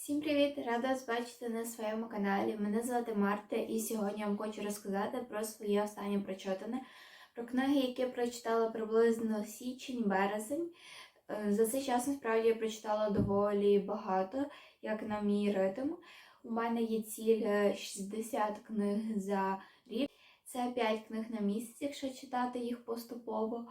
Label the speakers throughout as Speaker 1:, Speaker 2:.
Speaker 1: Всім привіт! Рада вас бачити на своєму каналі. Мене звати Марта, і сьогодні я вам хочу розказати про своє останнє прочитане, про книги, які прочитала приблизно січень-березень. Е, За цей час насправді я прочитала доволі багато, як на мій ритм. У мене є ціль е, 60 книг за рік. Це 5 книг на місяць, якщо читати їх поступово.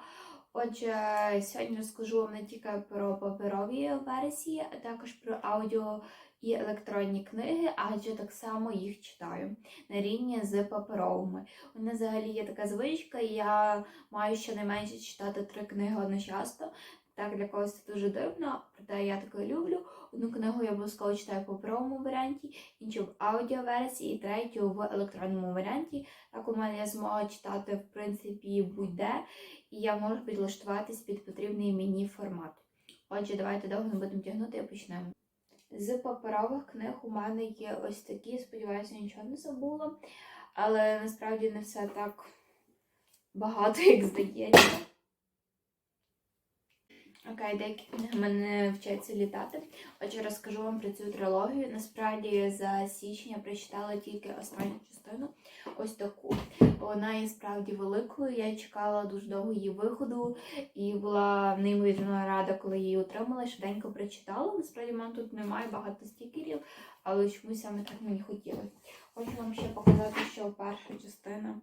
Speaker 1: Отже, сьогодні розкажу вам не тільки про паперові версії, а також про аудіо і електронні книги, адже так само їх читаю на рівні з паперовими. У мене взагалі є така звичка, і я маю щонайменше читати три книги одночасно. Так, для когось це дуже дивно, проте я таке люблю. Одну книгу я обов'язково читаю в паперовому варіанті, іншу в аудіоверсії, третю в електронному варіанті. Так у мене є змога читати, в принципі, будь-де, і я можу підлаштуватись під потрібний мені формат. Отже, давайте довго не будемо тягнути і почнемо. З паперових книг у мене є ось такі, сподіваюся, нічого не забула, але насправді не все так багато, як здається. Окей, деякі книги мене вчаться літати. Отже, розкажу вам про цю трилогію. Насправді за січень я прочитала тільки останню частину, ось таку. Вона є справді великою. Я чекала дуже довго її виходу і була неймовірно рада, коли її отримала. Швиденько прочитала. Насправді в мене тут немає багато стікерів, але чомусь саме так мені хотілося. Хочу вам ще показати, що перша частина.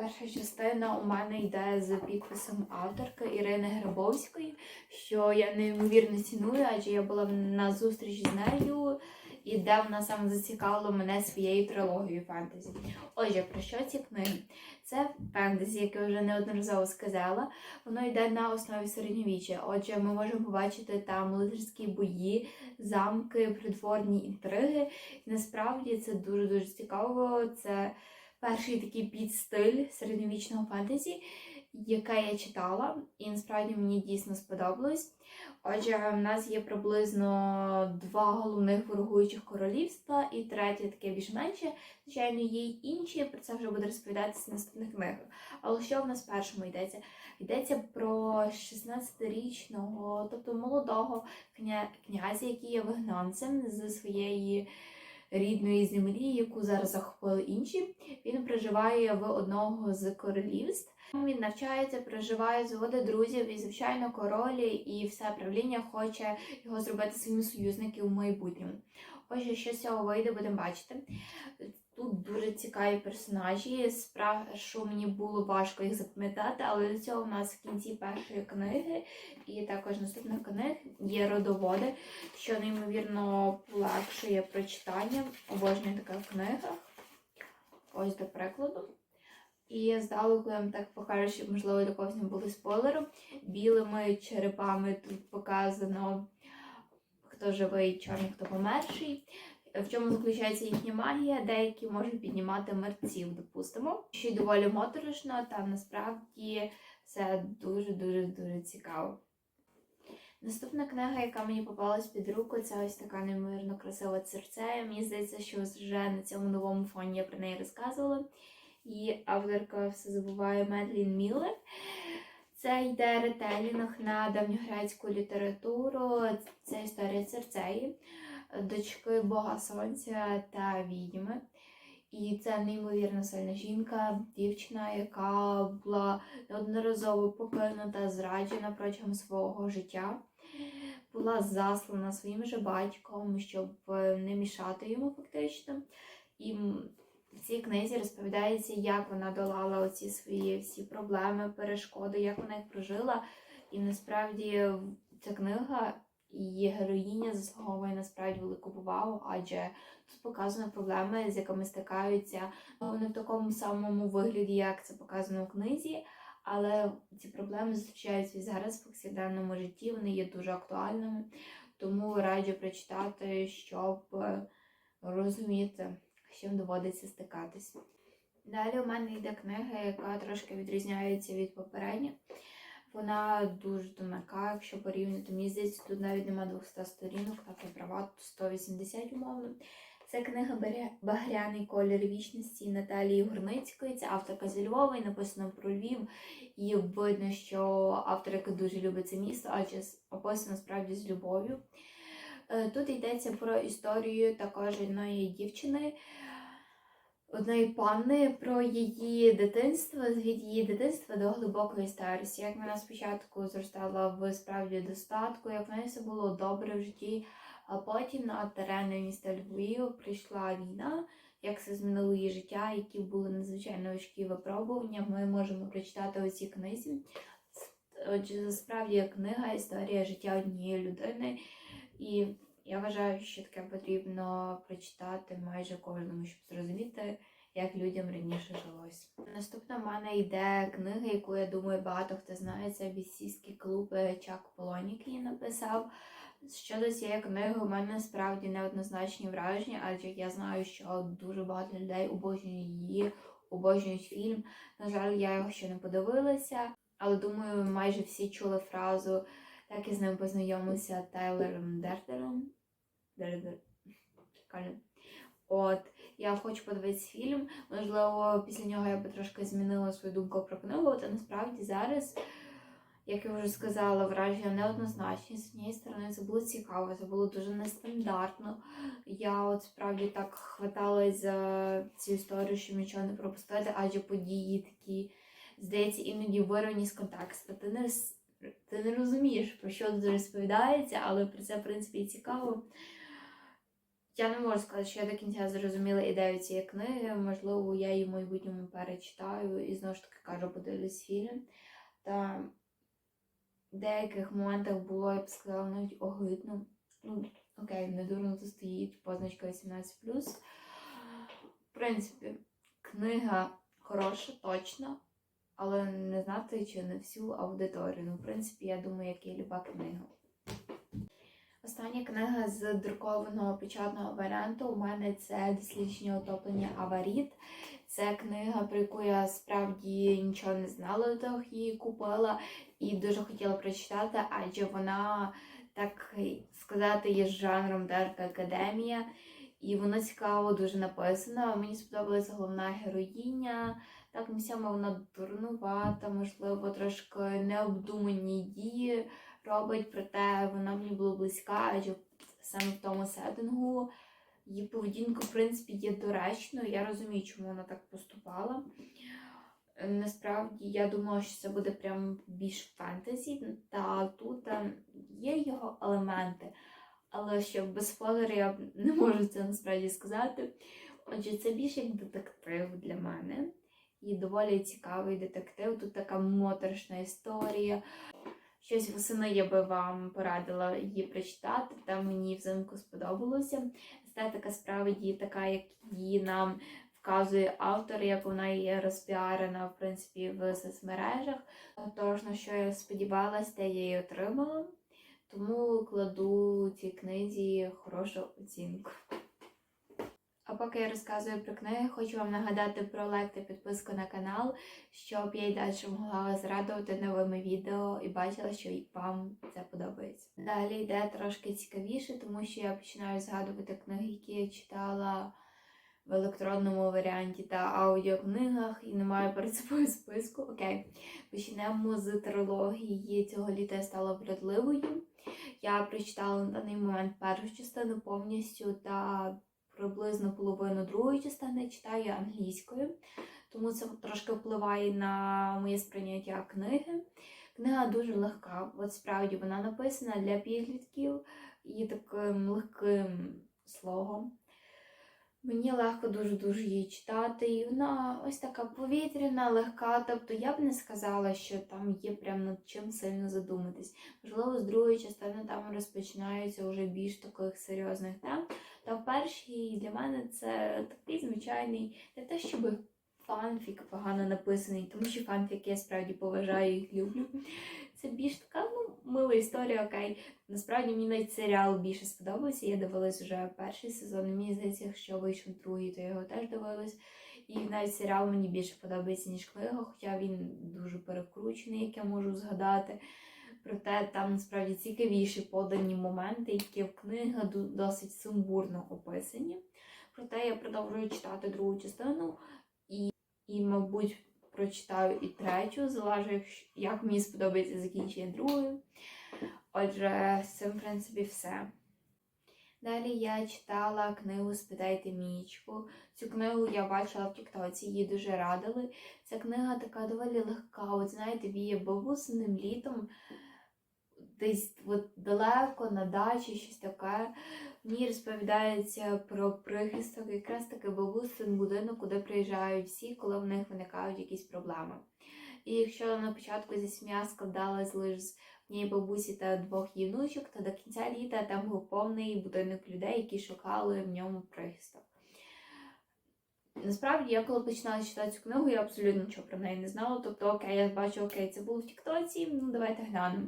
Speaker 1: Перша частина у мене йде з підписом авторки Ірини Грабовської, що я неймовірно ціную, адже я була на зустрічі з нею, і де вона саме зацікавила мене своєю трилогією фентезі. Отже, про що ці книги? Це фентезі, яке вже неодноразово сказала. Воно йде на основі середньовіччя. Отже, ми можемо побачити там лицарські бої, замки, придворні інтриги. І насправді це дуже-дуже цікаво. Це перший такий підстиль середньовічного фентезі, яке я читала, і насправді мені дійсно сподобалось. Отже, в нас є приблизно два головних ворогуючих королівства, і третє таке більш-менше. Звичайно, є й інші, про це вже буде розповідатися в наступних книгах. Але що в нас першому йдеться? Йдеться про 16-річного, тобто молодого кня... князя, який є вигнанцем з своєї рідної землі, яку зараз захопили інші. Він проживає в одного з королівств. Він навчається, проживає, зводить друзів, і, звичайно, королі і все правління хоче його зробити своїм союзником у майбутньому. Отже, що з цього вийде, будемо бачити. Тут дуже цікаві персонажі. Спершу мені було важко їх запам'ятати, але до цього в нас в кінці першої книги і також наступних книг є родоводи, що неймовірно полегшує прочитання. Обожнюю таке в книгах. Ось до прикладу. І здалеку я вам так покажу, щоб, можливо, для когось не було спойлеру. Білими черепами тут показано, хто живий, чорний, хто померший. В чому заключається їхня магія, деякі можуть піднімати мерців, допустимо. Ще й доволі моторошно, та насправді це дуже-дуже дуже цікаво. Наступна книга, яка мені попалась під руку, це ось така неймовірно красива церцея. Мені здається, що вже на цьому новому фоні я про неї розказувала. І авторка все забуває Медлін Міллер. Це йде ретелінг на давньогрецьку літературу. Це історія Церцеї, дочки Бога Сонця та відьми. І це неймовірно сильна жінка, дівчина, яка була неодноразово покинута, зраджена протягом свого життя. Була заслана своїм же батьком, щоб е, не мішати йому фактично. І в цій книзі розповідається, як вона долала оці свої всі проблеми, перешкоди, як вона їх прожила. І насправді ця книга і героїня заслуговує насправді велику повагу, адже тут показано проблеми, з якими стикаються ну, не в такому самому вигляді, як це показано у книзі. Але ці проблеми зустрічаються зараз в повсякденному житті, вони є дуже актуальними. Тому раджу прочитати, щоб е, розуміти, з чим доводиться стикатись. Далі у мене йде книга, яка трошки відрізняється від попередньої. Вона дуже тонка, якщо порівняти, мені здається, тут навіть нема 200 сторінок, так і права, 180 умовно. Це книга «Баря- Багряний колір вічності Наталії Гурницької. Це авторка зі Львова і написано про Львів. І видно, що авторка дуже любить це місто, адже описано справді з любов'ю. Е, Тут йдеться про історію також одної дівчини, одної панни, про її дитинство, від її дитинства до глибокої старості. Як вона спочатку зростала в справді достатку, як в неї все було добре в житті, а потім на терени міста Львів прийшла війна, як це змінило її життя, які були надзвичайно важкі випробування. Ми можемо прочитати у цій книзі. Отже, справді книга історія життя однієї людини. І я вважаю, що таке потрібно прочитати майже кожному, щоб зрозуміти, як людям раніше жилось. Наступна в мене йде книга, яку я думаю, багато хто знає. Це бійцівський клуб Чак Полонік її написав. Щодо цієї книги, у мене справді неоднозначні враження, адже я знаю, що дуже багато людей обожнюють її, обожнюють фільм. На жаль, я його ще не подивилася, але думаю, майже всі чули фразу, як я з ним познайомився Тайлером Дердером. От, я хочу подивитися фільм. Можливо, після нього я би трошки змінила свою думку про книгу, та насправді зараз, як я вже сказала, враження неоднозначні. З однієї сторони, це було цікаво, це було дуже нестандартно. Я от справді так хваталась за цю історію, щоб нічого не пропустити, адже події такі, здається, іноді вирвані з контексту. Ти не, ти не розумієш, про що тут розповідається, але про це, в принципі, цікаво. Я не можу сказати, що я до кінця зрозуміла ідею цієї книги. Можливо, я її в майбутньому перечитаю і знову ж таки кажу, подивлюсь фільм. Та в деяких моментах було, я б сказала, навіть огидно. Ну, окей, не дурно тут стоїть позначка 18. В принципі, книга хороша, точно, але не знати, чи не всю аудиторію. Ну, в принципі, я думаю, як і люба книга. Остання книга з друкованого печатного варіанту у мене це дослідження отоплення Аваріт. Це книга, про яку я справді нічого не знала до її купила і дуже хотіла прочитати, адже вона, так сказати, є жанром Дарк Академія. І воно цікаво дуже написано. Мені сподобалася головна героїня. Так, місцями вона дурнувата, можливо, трошки необдумані дії робить, проте вона мені була близька, адже саме в тому сеттингу її поведінка, в принципі, є доречною. Я розумію, чому вона так поступала. Е, Насправді я думала, що це буде прям більш фентезі, та тут е, є його елементи. Але що без спойлерів я не можу це насправді сказати. Отже, це більше як детектив для мене. І доволі цікавий детектив. Тут така моторошна історія. Щось восени я би вам порадила її прочитати, та мені взимку сподобалося. Естетика справді така, як її нам вказує автор, як вона є розпіарена, в принципі, в соцмережах. Тож, на що я сподівалася, те я її отримала. Тому кладу цій книзі хорошу оцінку. А поки я розказую про книги, хочу вам нагадати про лайк та підписку на канал, щоб я й далі могла вас радувати новими відео і бачила, що вам це подобається. Далі йде трошки цікавіше, тому що я починаю згадувати книги, які я читала в електронному варіанті та аудіокнигах, і не маю перед собою списку. Окей, почнемо з трилогії. Цього літа я стала вродливою. Я прочитала на даний момент першу частину повністю та приблизно половину другої частини читаю англійською, тому це трошки впливає на моє сприйняття книги. Книга дуже легка, от справді вона написана для підлітків і таким легким слогом. Мені легко дуже-дуже її читати, і вона ось така повітряна, легка. Тобто я б не сказала, що там є прям над чим сильно задуматись. Можливо, з другої частини там розпочинаються вже більш таких серйозних тем. Та в першій для мене це такий звичайний, не те, щоб фанфік погано написаний, тому що фанфік я справді поважаю і люблю. Це більш така ну, мила історія, окей. Насправді мені навіть серіал більше сподобався. Я дивилась вже перший сезон. Мені здається, якщо вийшов другий, то я його теж дивилась. І навіть серіал мені більше подобається, ніж книга, хоча він дуже перекручений, як я можу згадати. Проте там насправді цікавіші подані моменти, які в книгах досить сумбурно описані. Проте я продовжую читати другу частину і, і мабуть, прочитаю і третю, залежить, як мені сподобається закінчення другої. Отже, з цим, в принципі, все. Далі я читала книгу Спитайте Мічку. Цю книгу я бачила в Тіктоці, її дуже радили. Ця книга така доволі легка. От знаєте, віє бабусиним літом, десь от далеко на дачі, щось таке. Ній розповідається про прихисток, якраз таки бабусин будинок, куди приїжджають всі, коли в них виникають якісь проблеми. І якщо на початку зі сім'я складалась лише з однієї бабусі та двох її внучок, то до кінця літа там був повний будинок людей, які шукали в ньому прихисток. Насправді, я коли починала читати цю книгу, я абсолютно нічого про неї не знала. Тобто, окей, я бачу, окей, це було в Тіктоці, ну давайте глянемо.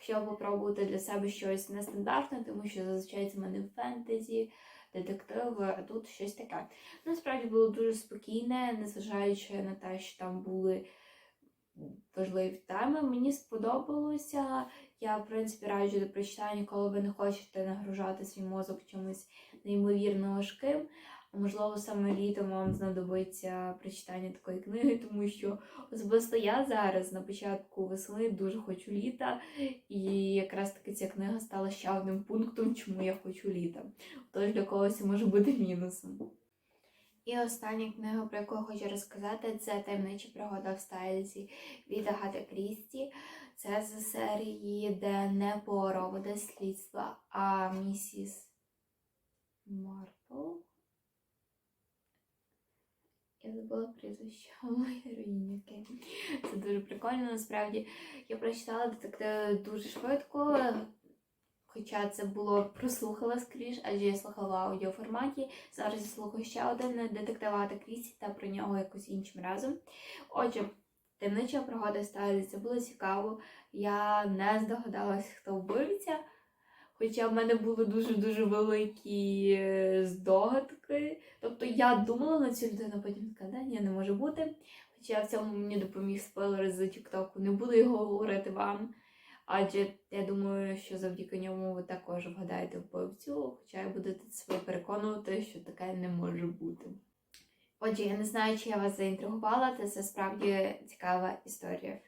Speaker 1: Хотіла попробувати для себе щось нестандартне, тому що зазвичай це мене фентезі, детективи, а тут щось таке. Насправді було дуже спокійне, незважаючи на те, що там були важливі теми. Мені сподобалося. Я, в принципі, раджу до прочитання, коли ви не хочете нагружати свій мозок чимось неймовірно важким. Можливо, саме літом вам знадобиться прочитання такої книги, тому що особисто я зараз на початку весни дуже хочу літа, і якраз таки ця книга стала ще одним пунктом, чому я хочу літа. Тож для когось може бути мінусом. І остання книга, про яку я хочу розказати, це таємнича пригода в стайлзі від Агати Крісті. Це з серії, де не Пуаро веде слідства, а місіс Марпл. Я забула прізвище героїні. окей. Це дуже прикольно, насправді. Я прочитала детективи дуже швидко, хоча це було прослухала скоріш, адже я слухала в аудіоформаті. Зараз я слухаю ще один детектив Агати та про нього якось іншим разом. Отже, таємнича пригода сталі, це було цікаво. Я не здогадалась, хто вбивця. Хоча в мене були дуже-дуже великі е, здогадки. Тобто я думала на цю людину, потім така, да, ні, не може бути. Хоча в цьому мені допоміг спойлер з Тіктоку, не буду його говорити вам. Адже я думаю, що завдяки ньому ви також вгадаєте вбивцю, хоча я будете себе переконувати, що таке не може бути. Отже, я не знаю, чи я вас заінтригувала, та це справді цікава історія.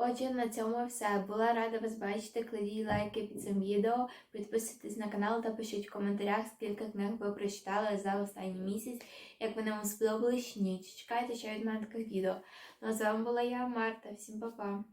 Speaker 1: Отже, на цьому все. Була рада вас бачити. Кладіть лайки під цим відео, підписуйтесь на канал та пишіть в коментарях, скільки книг ви прочитали за останній місяць. Як вони вам сподобались чи ні. Чекайте ще від мене таких відео. Ну а з вами була я, Марта. Всім па-па!